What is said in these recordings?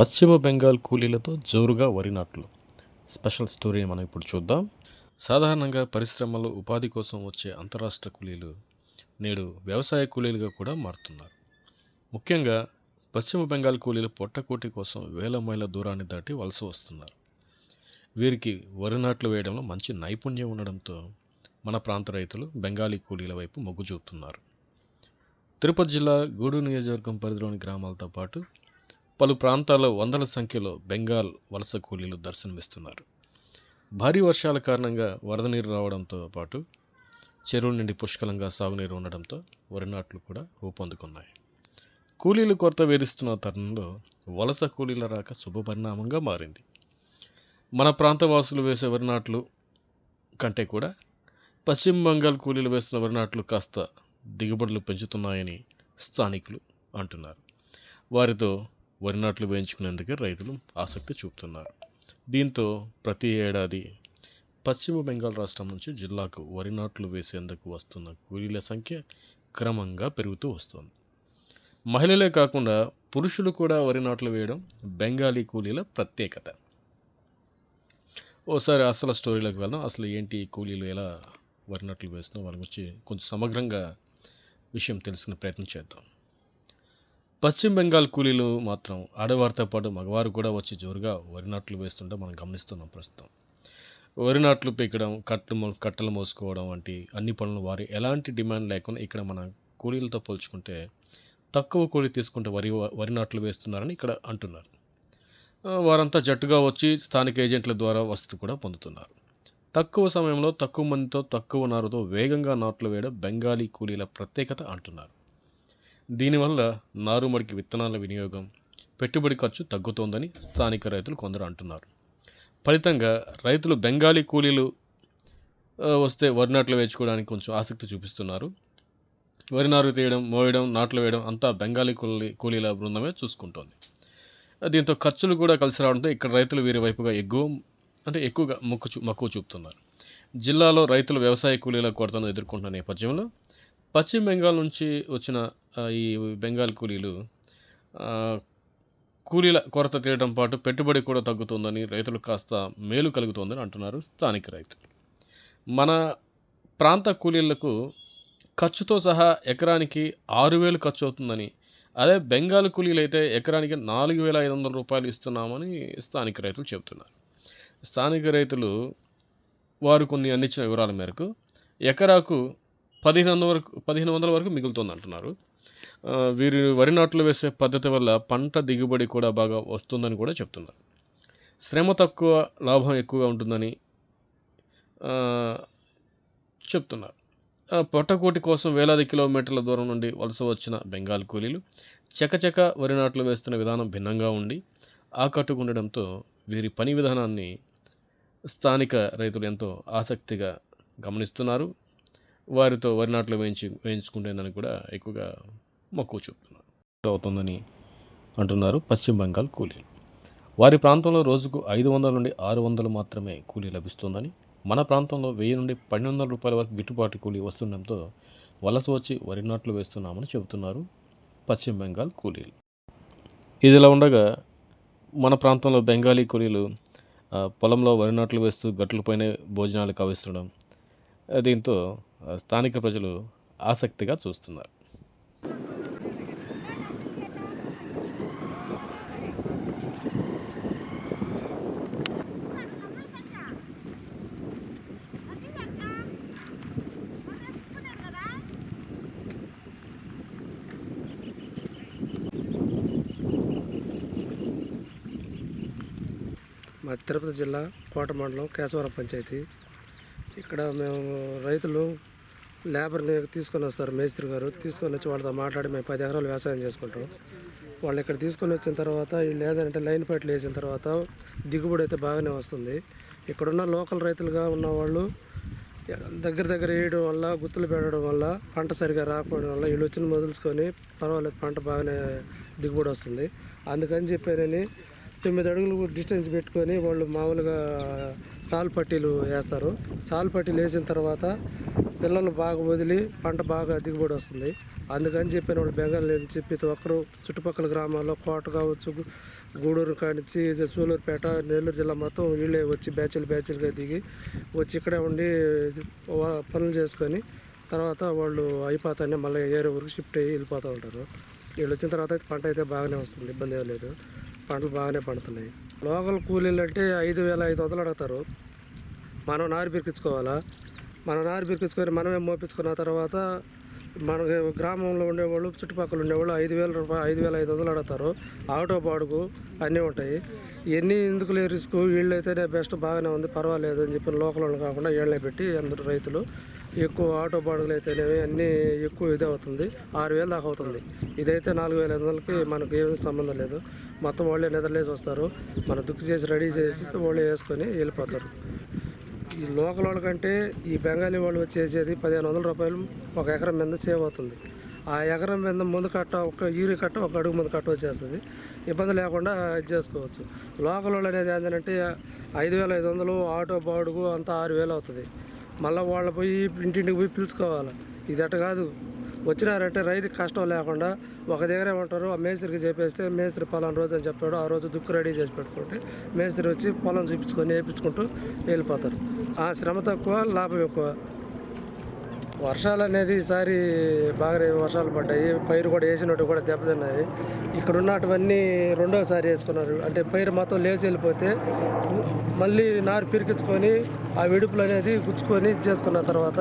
పశ్చిమ బెంగాల్ కూలీలతో జోరుగా వరి నాట్లు స్పెషల్ స్టోరీ మనం ఇప్పుడు చూద్దాం. సాధారణంగా పరిశ్రమలో ఉపాధి కోసం వచ్చే అంతరాష్ట్ర కూలీలు నేడు వ్యవసాయ కూలీలుగా కూడా మారుతున్నారు. ముఖ్యంగా పశ్చిమ బెంగాల్ కూలీలు పొట్టకోటి కోసం వేల మైళ్ళ దూరాన్ని దాటి వలస వస్తున్నారు. వీరికి వరి నాట్లు వేయడంలో మంచి నైపుణ్యం ఉండడంతో మన ప్రాంత రైతులు బెంగాలీ కూలీల వైపు మొగ్గు చూపుతున్నారు. తిరుపతి జిల్లా గూడూరు నియోజకవర్గం పరిధిలోని గ్రామాలతో పాటు పలు ప్రాంతాల్లో వందల సంఖ్యలో బెంగాల్ వలస కూలీలు దర్శనమిస్తున్నారు. భారీ వర్షాల కారణంగా వరద నీరు రావడంతో పాటు చెరువు నుండి పుష్కలంగా సాగునీరు ఉండడంతో వరి నాట్లు కూడా ఊపందుకున్నాయి కూలీలు కొరత వేధిస్తున్న తరుణంలో వలస కూలీల రాక శుభపరిణామంగా మారింది. మన ప్రాంత వాసులు వేసే వరి నాట్లు కంటే కూడా పశ్చిమ బంగాల్ కూలీలు వేస్తున్న వరి నాట్లు కాస్త దిగుబడులు పెంచుతున్నాయని స్థానికులు అంటున్నారు. వారితో వరి నాట్లు వేయించుకునేందుకు రైతులు ఆసక్తి చూపుతున్నారు. దీంతో ప్రతి ఏడాది పశ్చిమ బెంగాల్ రాష్ట్రం నుంచి జిల్లాకు వరి నాట్లు వేసేందుకు వస్తున్న కూలీల సంఖ్య క్రమంగా పెరుగుతూ వస్తోంది. మహిళలే కాకుండా పురుషులు కూడా వరి నాట్లు వేయడం బెంగాలీ కూలీల ప్రత్యేకత. ఓసారి అసలు స్టోరీలోకి వెళ్దాం. అసలు ఏంటి కూలీలు ఎలా వరి నాట్లు వేస్తున్నాం వాళ్ళ గురించి కొంచెం సమగ్రంగా విషయం తెలుసుకునే ప్రయత్నం చేద్దాం. పశ్చిమ బెంగాల్ కూలీలు మాత్రం ఆడవారితో పాటు మగవారు కూడా వచ్చి జోరుగా వరి నాట్లు వేస్తుంటే మనం గమనిస్తున్నాం ప్రస్తుతం. వరి నాట్లు పీకడం కట్టలు కట్టలు మోసుకోవడం వంటి అన్ని పనులు వారు ఎలాంటి డిమాండ్ లేకుండా ఇక్కడ మన కూలీలతో పోల్చుకుంటే తక్కువ కూలీ తీసుకుంటే వరి వరి నాట్లు వేస్తున్నారని ఇక్కడ అంటున్నారు. వారంతా జట్టుగా వచ్చి స్థానిక ఏజెంట్ల ద్వారా వసతి కూడా పొందుతున్నారు. తక్కువ సమయంలో తక్కువ మందితో తక్కువ నారుతో వేగంగా నాట్లు వేయడం బెంగాలీ కూలీల ప్రత్యేకత అంటున్నారు. దీనివల్ల నారుమడికి విత్తనాల వినియోగం పెట్టుబడి ఖర్చు తగ్గుతోందని స్థానిక రైతులు కొందరు అంటున్నారు. ఫలితంగా రైతులు బెంగాలీ కూలీలు వస్తే వరి నాట్లు వేయించుకోవడానికి కొంచెం ఆసక్తి చూపిస్తున్నారు. వరి నారు తీయడం మోయడం నాట్లు వేయడం అంతా బెంగాలీ కూలీ కూలీల బృందమే చూసుకుంటోంది. దీంతో ఖర్చులు కూడా కలిసి రావడంతో ఇక్కడ రైతులు వీరి వైపుగా ఎక్కువ అంటే ఎక్కువగా మొక్కు చూ మక్కువ చూపుతున్నారు. జిల్లాలో రైతులు వ్యవసాయ కూలీల కొరతను ఎదుర్కొంటున్న నేపథ్యంలో పశ్చిమ బెంగాల్ నుంచి వచ్చిన ఈ బెంగాల్ కూలీలు కూలీల కొరత తీయడం పాటు పెట్టుబడి కూడా తగ్గుతుందని రైతులకు కాస్త మేలు కలుగుతోందని అంటున్నారు స్థానిక రైతులు. మన ప్రాంత కూలీలకు ఖర్చుతో సహా ఎకరానికి ఆరు వేలు ఖర్చు అవుతుందని అదే బెంగాల్ కూలీలు అయితే ఎకరానికి నాలుగు వేల ఐదు వందల రూపాయలు ఇస్తున్నామని స్థానిక రైతులు చెబుతున్నారు. స్థానిక రైతులు వారు కొన్ని అందించిన వివరాల మేరకు ఎకరాకు పదిహేను వందల వరకు పదిహేను వందల వరకు మిగులుతుంది అంటున్నారు వీరు వరి నాట్లు వేసే పద్ధతి వల్ల పంట దిగుబడి కూడా బాగా వస్తుందని కూడా చెప్తున్నారు. శ్రమ తక్కువ లాభం ఎక్కువగా ఉంటుందని చెప్తున్నారు. పొట్టకోటి కోసం వేలాది కిలోమీటర్ల దూరం నుండి వలస వచ్చిన బెంగాల్ కూలీలు చకచక వరి నాట్లు వేస్తున్న విధానం భిన్నంగా ఉండి ఆకట్టుకుండడంతో వీరి పని విధానాన్ని స్థానిక రైతులు ఎంతో ఆసక్తిగా గమనిస్తున్నారు. వారితో వరి నాట్లు వేయించి వేయించుకుంటేనని కూడా ఎక్కువగా మక్కువ చూపుతున్నారు. అవుతుందని అంటున్నారు పశ్చిమ బెంగాల్ కూలీలు. వారి ప్రాంతంలో రోజుకు ఐదు వందల నుండి ఆరు వందలు మాత్రమే కూలీ లభిస్తుందని మన ప్రాంతంలో వెయ్యి నుండి పన్నెండు వందల రూపాయల వరకు గిట్టుబాటు కూలీ వస్తుండటంతో వలస వచ్చి వరి నాట్లు వేస్తున్నామని చెబుతున్నారు పశ్చిమ బెంగాల్ కూలీలు. ఇదిలా ఉండగా మన ప్రాంతంలో బెంగాలీ కూలీలు పొలంలో వరి నాట్లు వేస్తూ గట్లపైనే భోజనాలు కవిస్తుండడం దీంతో స్థానిక ప్రజలు ఆసక్తిగా చూస్తున్నారు. మా తిరుపతి జిల్లా కోట మండలం కేశవరం పంచాయతీ. ఇక్కడ మేము రైతులు లేబర్ని తీసుకొని వస్తారు. మేస్త్రి గారు తీసుకొని వచ్చి వాళ్ళతో మాట్లాడి మేము పది ఎకరాలు వ్యవసాయం చేసుకుంటాం. వాళ్ళు ఇక్కడ తీసుకొని వచ్చిన తర్వాత వీళ్ళు ఏదంటే లైన్ పట్లు వేసిన తర్వాత దిగుబడి అయితే బాగానే వస్తుంది. ఇక్కడున్న లోకల్ రైతులుగా ఉన్న వాళ్ళు దగ్గర దగ్గర వేయడం వల్ల గుత్తులు పెట్టడం వల్ల పంట సరిగా రాకపోవడం వల్ల వీళ్ళు వచ్చిన మొదలుచుకొని పర్వాలేదు పంట బాగానే దిగుబడి వస్తుంది. అందుకని చెప్పానని తొమ్మిది అడుగులు డిస్టెన్స్ పెట్టుకొని వాళ్ళు మామూలుగా సాల్ పట్టీలు వేస్తారు. సాల్ పట్టీలు వేసిన తర్వాత పిల్లలు బాగా వదిలి పంట బాగా దిగుబడి వస్తుంది. అందుకని చెప్పిన వాళ్ళు బెంగాల్ నుంచి ప్రతి ఒక్కరు చుట్టుపక్కల గ్రామాల్లో కోట కావచ్చు గూడూరు కానించి ఇది సూలూరుపేట నెల్లూరు జిల్లా మొత్తం వీళ్ళే వచ్చి బ్యాచ్లు బ్యాచ్లుగా దిగి వచ్చి ఇక్కడే ఉండి పనులు చేసుకొని తర్వాత వాళ్ళు అయిపోతానే మళ్ళీ ఏరే ఊరికి షిఫ్ట్ అయ్యి వెళ్ళిపోతూ ఉంటారు. వీళ్ళు వచ్చిన తర్వాత అయితే పంట అయితే బాగానే వస్తుంది ఇబ్బంది ఏం లేదు. పంటలు బాగానే పండుతున్నాయి. లోకల్ కూలీలు అంటే ఐదు వేల ఐదు వందలు అడుగుతారు. మనం నారు పిరికించుకోవాలా మనం నారు పిరికించుకొని మనమే మోపించుకున్న తర్వాత మన గ్రామంలో ఉండేవాళ్ళు చుట్టుపక్కల ఉండేవాళ్ళు ఐదు వేల రూపాయలు ఐదు వేల ఐదు వందలు అడుగుతారు. ఆటో బాడుగు అన్నీ ఉంటాయి. ఇవన్నీ ఎందుకు లేదు రిస్క్? వీళ్ళైతేనే బెస్ట్ బాగానే ఉంది పర్వాలేదు అని చెప్పి లోకల్ వాళ్ళు కాకుండా వీళ్ళనే పెట్టి అందరూ రైతులు ఎక్కువ ఆటో బాడుగులు అయితేనేవి అన్నీ ఎక్కువ ఇది అవుతుంది. ఆరు వేలు దాకా అవుతుంది. ఇదైతే నాలుగు వేల ఐదు వందలకి మనకు ఏమీ సంబంధం లేదు. మొత్తం వాళ్ళే నిద్రలేసి వస్తారు. మన దుక్కు చేసి రెడీ చేసి వాళ్ళే వేసుకొని వెళ్ళిపోతారు. ఈ లోకల్ వాళ్ళకంటే ఈ బెంగాలీ వాళ్ళు వచ్చేసేది పదిహేను వందల రూపాయలు ఒక ఎకరం మీద సేవ్ అవుతుంది. ఆ ఎకరం మీద ముందు కట్ట ఒక ఈరి కట్ట ఒక అడుగు ముందు కట్ట వచ్చేస్తుంది. ఇబ్బంది లేకుండా ఇది చేసుకోవచ్చు. లోకల్ వాళ్ళు అనేది ఏంటంటే ఐదు వేల ఐదు వందలు ఆటో బాడుగు అంతా ఆరు వేలు అవుతుంది. మళ్ళీ వాళ్ళు పోయి ఇంటింటికి పోయి పిలుచుకోవాలి. ఇది అట్ట కాదు. వచ్చినారంటే రైతుకి కష్టం లేకుండా ఒక దగ్గరే ఉంటారు. ఆ మేస్త్రికి చెప్పేస్తే మేస్త్రి పలానా రోజు అని చెప్పాడు. ఆ రోజు దుక్కు రెడీ చేసి పెట్టుకుంటే మేస్త్రి వచ్చి పొలం చూపించుకొని వేయించుకుంటూ వెళ్ళిపోతారు. ఆ శ్రమ తక్కువ లాభం ఎక్కువ. వర్షాలు అనేది ఈసారి బాగా వర్షాలు పడ్డాయి. పైరు కూడా వేసినట్టు కూడా దెబ్బతిన్నాయి ఇక్కడ ఉన్నటువన్నీ రెండోసారి వేసుకున్నారు. అంటే పైరు మొత్తం లేచి వెళ్ళిపోతే మళ్ళీ నారు పిరికించుకొని ఆ విడుపులు అనేది గుచ్చుకొని ఇది చేసుకున్న తర్వాత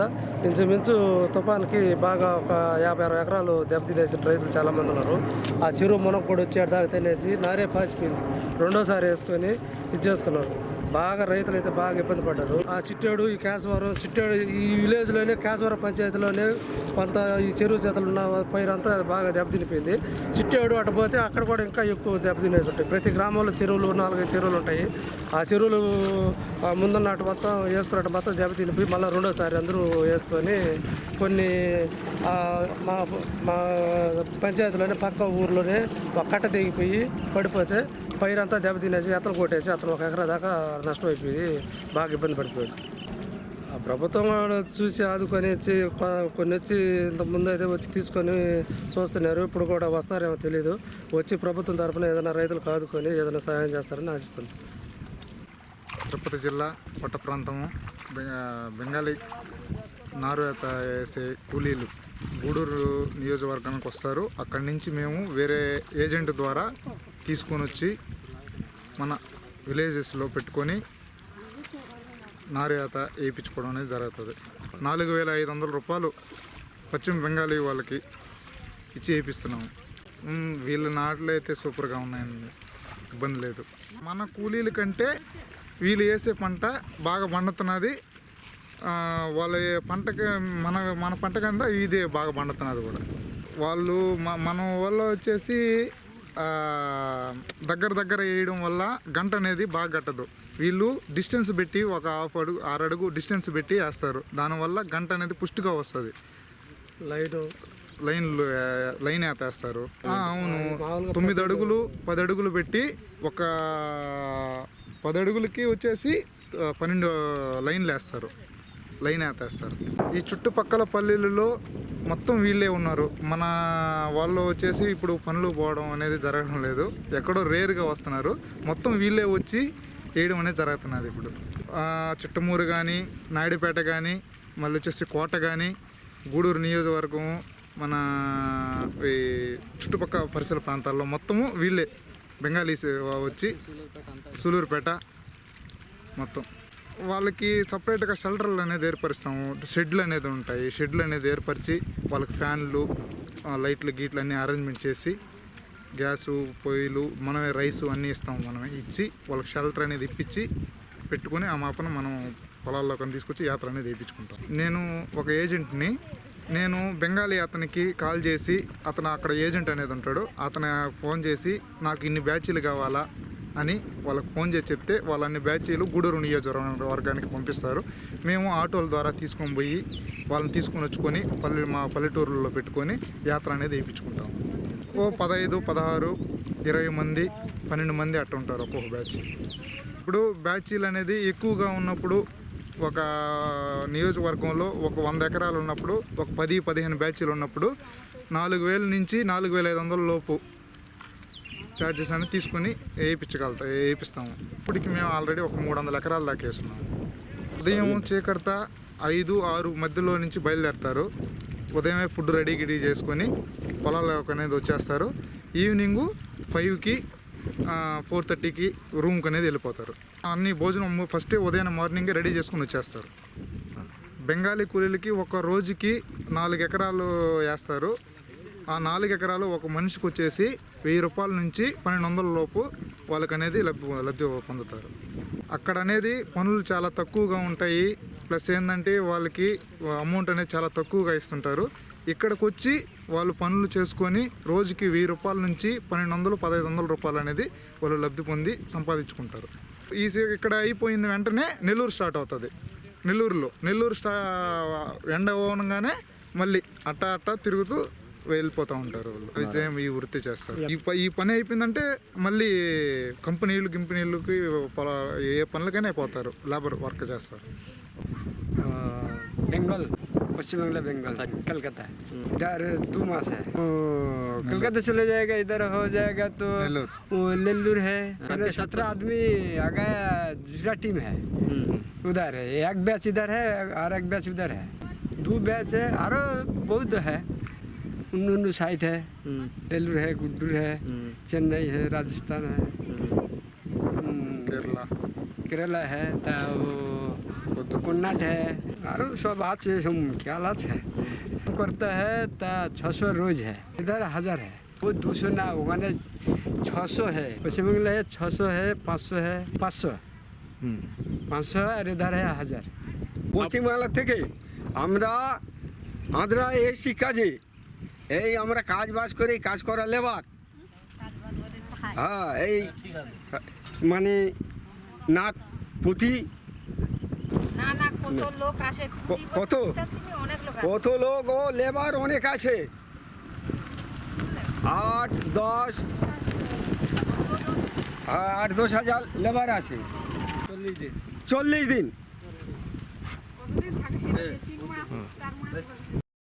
ఇంచుమించు తుఫాన్కి బాగా ఒక యాభై అరవై ఎకరాలు దెబ్బతినేసిన రైతులు చాలామంది ఉన్నారు. ఆ చెరువు మునగ కూడా వచ్చాడు దాకా తినేసి నారే పాసిపోయింది. రెండోసారి వేసుకొని ఇది చేసుకున్నారు. బాగా రైతులు అయితే బాగా ఇబ్బంది పడ్డారు. ఆ చిట్టేడు ఈ కేశవరం చిట్టేడు ఈ విలేజ్లోనే కేశవరం పంచాయతీలోనే కొంత ఈ చెరువు చేతలు ఉన్న పైరంతా బాగా దెబ్బతినిపోయింది. చిట్టేడు అటు పోతే అక్కడ కూడా ఇంకా ఎక్కువ దెబ్బతినేసి ఉంటాయి. ప్రతి గ్రామంలో చెరువులు నాలుగైదు చెరువులు ఉంటాయి. ఆ చెరువులు ముందున్న అటు మొత్తం వేసుకున్నట్టు మొత్తం దెబ్బతినిపోయి మళ్ళీ రెండోసారి అందరూ వేసుకొని కొన్ని మా మా పంచాయతీలోనే పక్క ఊర్లోనే ఒక కట్ట తెగిపోయి పడిపోతే పైరంతా దెబ్బతినేసి ఎత్తలు కొట్టేసి అతను ఒక ఎకరా దాకా నష్టమైపోయి బాగా ఇబ్బంది పడిపోయాడు. ఆ ప్రభుత్వం చూసి ఆదుకొని వచ్చి కొన్ని వచ్చి ఇంత ముందు అయితే వచ్చి తీసుకొని చూస్తున్నారు. ఇప్పుడు కూడా వస్తారేమో తెలియదు వచ్చి ప్రభుత్వం తరఫున ఏదైనా రైతులకు ఆదుకొని ఏదైనా సహాయం చేస్తారని ఆశిస్తుంది తిరుపతి జిల్లా పట్ట ప్రాంతము బెంగాలీ నారు వేసే కూలీలు గూడూరు నియోజకవర్గానికి వస్తారు. అక్కడి నుంచి మేము వేరే ఏజెంట్ ద్వారా తీసుకొని వచ్చి మన విలేజెస్లో పెట్టుకొని నారువేత వేయించుకోవడం అనేది జరుగుతుంది. నాలుగు వేల ఐదు వందల రూపాయలు పశ్చిమ బెంగాలీ వాళ్ళకి ఇచ్చి వేయిస్తున్నాము వీళ్ళ నాట్లు అయితే సూపర్గా ఉన్నాయండి. ఇబ్బంది లేదు. మన కూలీల కంటే వీళ్ళు వేసే పంట బాగా పండుతున్నది. వాళ్ళ పంటకి మన మన పంట కింద ఇదే బాగా పండుతున్నది కూడా. వాళ్ళు మనం మన వాళ్ళు వచ్చేసి దగ్గర దగ్గర వేయడం వల్ల గంట అనేది బాగా కట్టదు. వీళ్ళు డిస్టెన్స్ పెట్టి ఒక హాఫ్ అడుగు ఆరు అడుగు డిస్టెన్స్ పెట్టి వేస్తారు. దానివల్ల గంట అనేది పుష్టిగా వస్తుంది. లైట్ లైన్ వేస్తారు ఆ, అవును. తొమ్మిది అడుగులు పది అడుగులు పెట్టి ఒక పది అడుగులకి వచ్చేసి పన్నెండు లైన్లు వేస్తారు. లైన్ వేస్తారు ఈ చుట్టుపక్కల పల్లెలలో మొత్తం వీళ్ళే ఉన్నారు. మన వాళ్ళు వచ్చేసి ఇప్పుడు పనులు పోవడం అనేది జరగడం లేదు. ఎక్కడో రేరుగా వస్తున్నారు. మొత్తం వీళ్ళే వచ్చి వేయడం అనేది జరుగుతున్నది ఇప్పుడు. చిట్టమూరు కానీ నాయుడుపేట కానీ మళ్ళీ వచ్చేసి కోట కానీ గూడూరు నియోజకవర్గం మన ఈ చుట్టుపక్కల పరిసర ప్రాంతాల్లో మొత్తము వీళ్ళే. బెంగాలీస్ వచ్చి సూలూరుపేట మొత్తం. వాళ్ళకి సపరేట్గా షెల్టర్లు అనేది ఏర్పరుస్తాము. షెడ్లు అనేది ఉంటాయి. షెడ్లు అనేది ఏర్పరిచి వాళ్ళకి ఫ్యాన్లు లైట్లు గీట్లు అన్నీ అరేంజ్మెంట్ చేసి గ్యాసు పొయ్యిలు మనమే రైసు అన్నీ ఇస్తాము మనమే. ఇచ్చి వాళ్ళకి షెల్టర్ అనేది ఇప్పించి పెట్టుకొని ఆ మాపన మనం పొలాల్లో కానీ తీసుకొచ్చి యాత్ర అనేది వేయించుకుంటాం. నేను ఒక ఏజెంట్ని నేను బెంగాలీ అతనికి కాల్ చేసి అతను అక్కడ ఏజెంట్ అనేది ఉంటాడు. అతను ఫోన్ చేసి నాకు ఇన్ని బ్యాచీలు కావాలా? అని వాళ్ళకి ఫోన్ చేసి చెప్తే వాళ్ళన్ని బ్యాచీలు గూడూరు నియోజకవర్గానికి పంపిస్తారు. మేము ఆటోల ద్వారా తీసుకొని పోయి వాళ్ళని తీసుకొని వచ్చుకొని పల్లె మా పల్లెటూరులో పెట్టుకొని యాత్ర అనేది వేయించుకుంటాం. ఓ పదహైదు పదహారు ఇరవై మంది పన్నెండు మంది అట్ట ఉంటారు ఒక్కొక్క బ్యాచ్. ఇప్పుడు బ్యాచీలు అనేది ఎక్కువగా ఉన్నప్పుడు ఒక నియోజకవర్గంలో ఒక వంద ఎకరాలు ఉన్నప్పుడు ఒక పది పదిహేను బ్యాచ్లు ఉన్నప్పుడు నాలుగు వేల నుంచి నాలుగు వేల ఐదు వందల లోపు ఛార్జెస్ అనేది తీసుకొని వేయించగలుగుతా వేయిస్తాము ఇప్పటికి మేము ఆల్రెడీ ఒక మూడు వందల ఎకరాల దాకా వేస్తున్నాము. ఉదయం చీకడత ఐదు ఆరు మధ్యలో నుంచి బయలుదేరతారు. ఉదయమే ఫుడ్ రెడీ గిడీ చేసుకొని పొలాలకు అనేది వచ్చేస్తారు. ఈవినింగు ఫైవ్కి ఫోర్ థర్టీకి రూమ్కి అనేది వెళ్ళిపోతారు. అన్ని భోజనం ఫస్ట్ ఉదయం మార్నింగే రెడీ చేసుకుని వచ్చేస్తారు. బెంగాలీ కూలీలకి ఒక రోజుకి నాలుగు ఎకరాలు వేస్తారు. ఆ నాలుగు ఎకరాలు ఒక మనిషికి వచ్చేసి వెయ్యి రూపాయల నుంచి పన్నెండు వందల లోపు వాళ్ళకి అనేది లబ్ధి లబ్ధి పొందుతారు. అక్కడ అనేది పనులు చాలా తక్కువగా ఉంటాయి. ప్లస్ ఏంటంటే వాళ్ళకి అమౌంట్ అనేది చాలా తక్కువగా ఇస్తుంటారు. ఇక్కడికి వచ్చి వాళ్ళు పనులు చేసుకొని రోజుకి వెయ్యి రూపాయల నుంచి పన్నెండు వందలు పదహైదు వందల రూపాయలు అనేది వాళ్ళు లబ్ధి పొంది సంపాదించుకుంటారు. ఈ ఇక్కడ అయిపోయిన వెంటనే నెల్లూరు స్టార్ట్ అవుతుంది. నెల్లూరులో నెల్లూరు స్టా ఎండ పోవగానే మళ్ళీ అట్టా అట్టా తిరుగుతూ వెళ్ళిపోతూ ఉంటారు వాళ్ళు సేమ్ ఈ వృత్తి చేస్తారు ఈ ప- ఈ పని అయిపోయిందంటే మళ్ళీ కంపెనీలు గింపెనీలకి పొల ఏ పనులకైనా పోతారు లేబర్ వర్క్ చేస్తారు बंगाल पश्चिम बंगाल बंगाल कलकत्ता इधर दो मास है वो कलकत्ता चले जाएगा इधर हो जाएगा तो नेल्लोर। वो नेल्लूर है सत्रह आदमी आ गया दूसरा टीम है उधर है एक बैच इधर है और एक बैच उधर है दो बैच है और बहुत है उन्नू साइड है हम्म। डेलूर है गुड्डूर है हम्म। चेन्नई है राजस्थान है। हम्म। केरला। केरला है तो कन्नाट है। और सब हाथ से हम क्या लाच है? करता है तो छः सौ रोज है। इधर हज़ार है। वो दो सौ ना उन्हें छः सौ है। पश्चिम बंगाल है छः सौ है पाँच सौ है पाँच सौ। पाँच सौ है और इधर है हज़ार। पश्चिम बंगाल পশ্চিমবাংলা থেকে আমরা আদ্রা এসি কাজে এই আমরা কাজ বাজ করে কাজ করা লেবার হ্যাঁ এই মানে নাট পুঁথি। না না কত লোক আসে খুবই কত? লোক কত লোক? ও লেবার অনেক আছে। আট দশ আট দশ হাজার লেবার আছে চল্লিশ দিন। চল্লিশ দিন।